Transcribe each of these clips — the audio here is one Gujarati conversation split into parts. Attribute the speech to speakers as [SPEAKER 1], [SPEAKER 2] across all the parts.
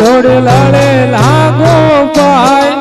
[SPEAKER 1] જોડ લાડે લાગો પાય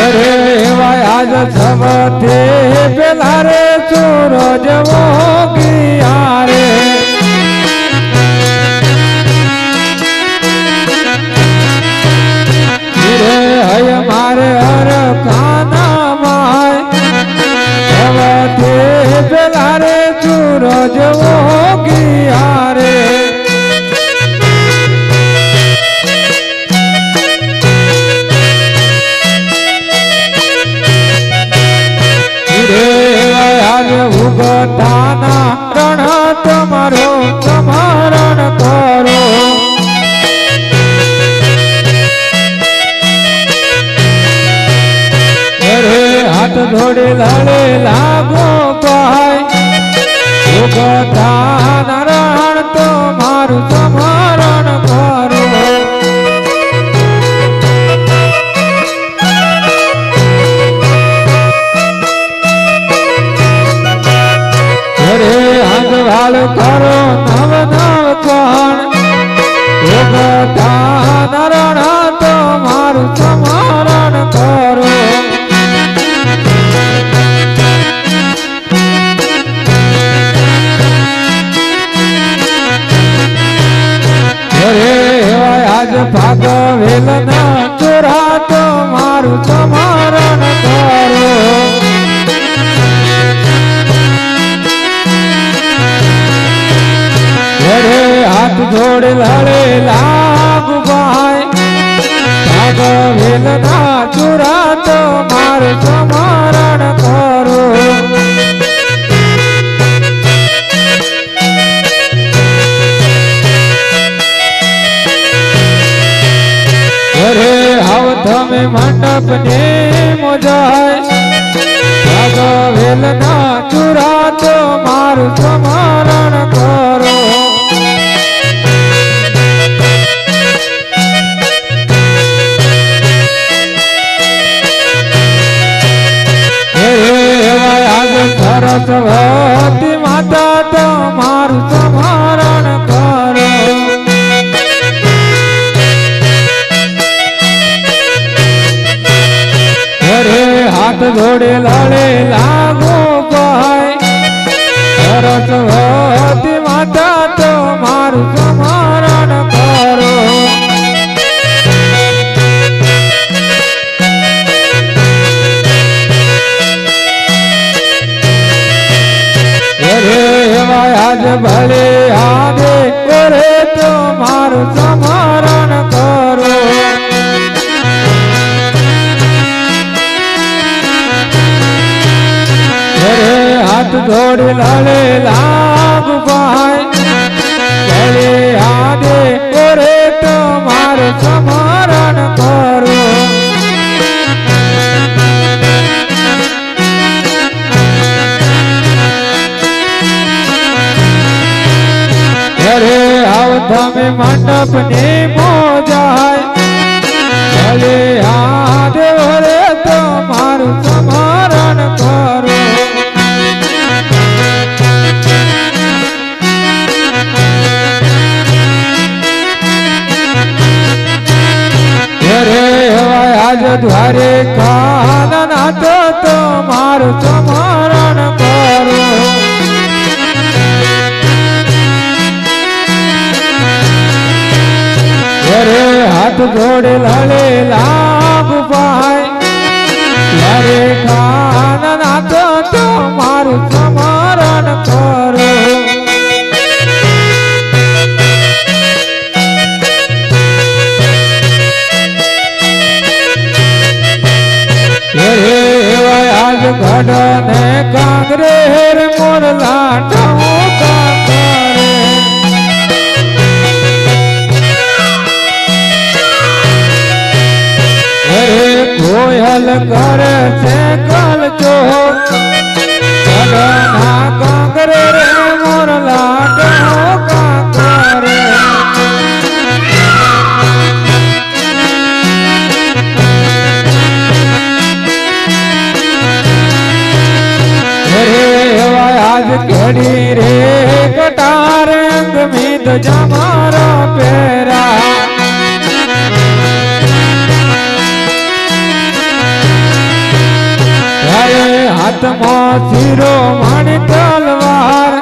[SPEAKER 1] આજ સવતે પેલા રે ચોર જવો ગયા રે હાથ ધોડે લડે લાગો ભાઈ. ઉગતા નારાયણ તો મારું સમરણ કરો. રે હંગવાલ કરો નવ નવ કોણ ઉગતા નારાયણ તો મારું સમરણ વેલના ચોરાતો મારું તમારણ કરો. હાથ જોડે લડ આવે મંડપ ને મોજાય. રાધા વેલના ચુરા તો મારું સમારણ કરો. જોડી લડે લાગ ભાઈ. ચલે આદે ઓરે તમાર સમરણ કરો. ઘરે આવ તમે મંડપ ને મોજાય. ચલે આદે ઓરે તમારું સમરણ દ્વારે કાનન તો તમારું સમરણ કરો. ઘરે હાથ જોડે લડે કરે છે કલ જગના કાંકરે રે મોર લાટા કાંગરે રે રે કટાર જમારો શીરો મણ તલવાર.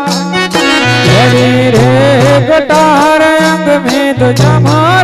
[SPEAKER 1] રે ગટાર અંગ મીત તો પેરા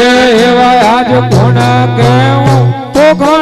[SPEAKER 1] એવા આજ કોણ કેવું? પોખણ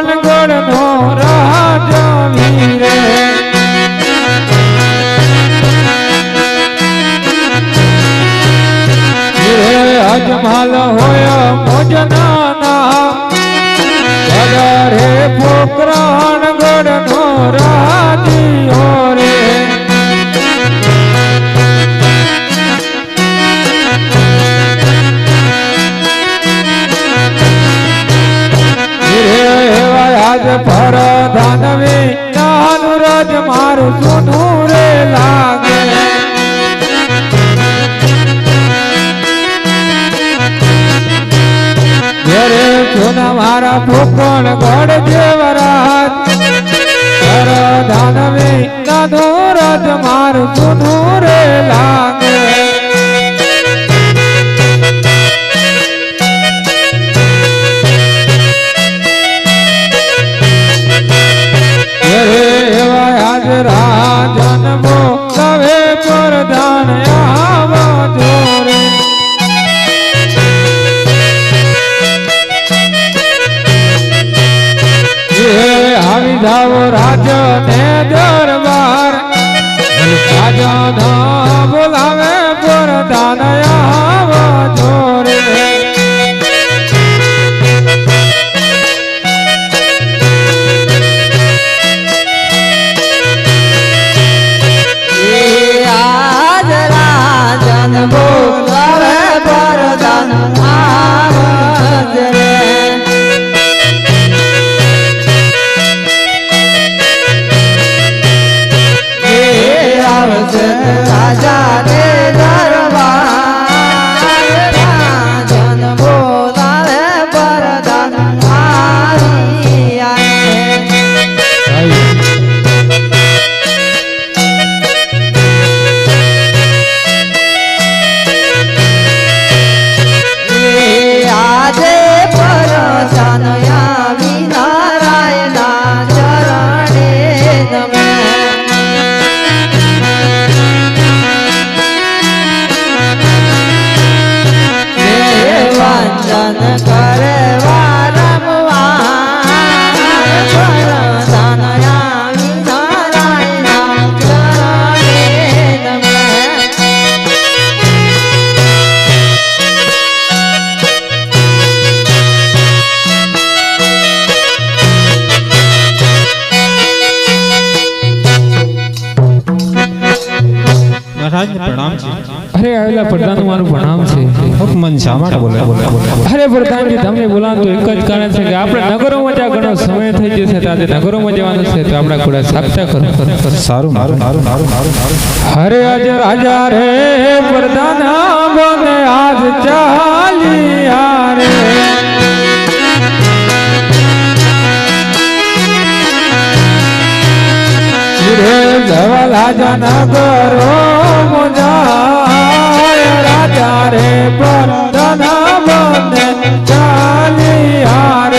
[SPEAKER 1] મારા ફૂકણ ગોળ જેવરાત કર દાનવી રજ મારું સોનું લાગે.
[SPEAKER 2] હુકમન શા માટે બોલે.
[SPEAKER 1] અરે પ્રધાનજી તમને બોલાવતો એક જ કારણ છે કે આપણે નગરોમાં જ્યાં ઘણો સમય થઈ જશે આજે નગરોમાં જવાનું છે તો આપણા ઘોડા સાક્ષા કરો.
[SPEAKER 2] સારું મારું મારું મારું મારું
[SPEAKER 1] હરે અજ રાજા રે પ્રધાન બોલે આજ ચાલિયા રે રે ત્યારે પર ધન બને ચાલી હારે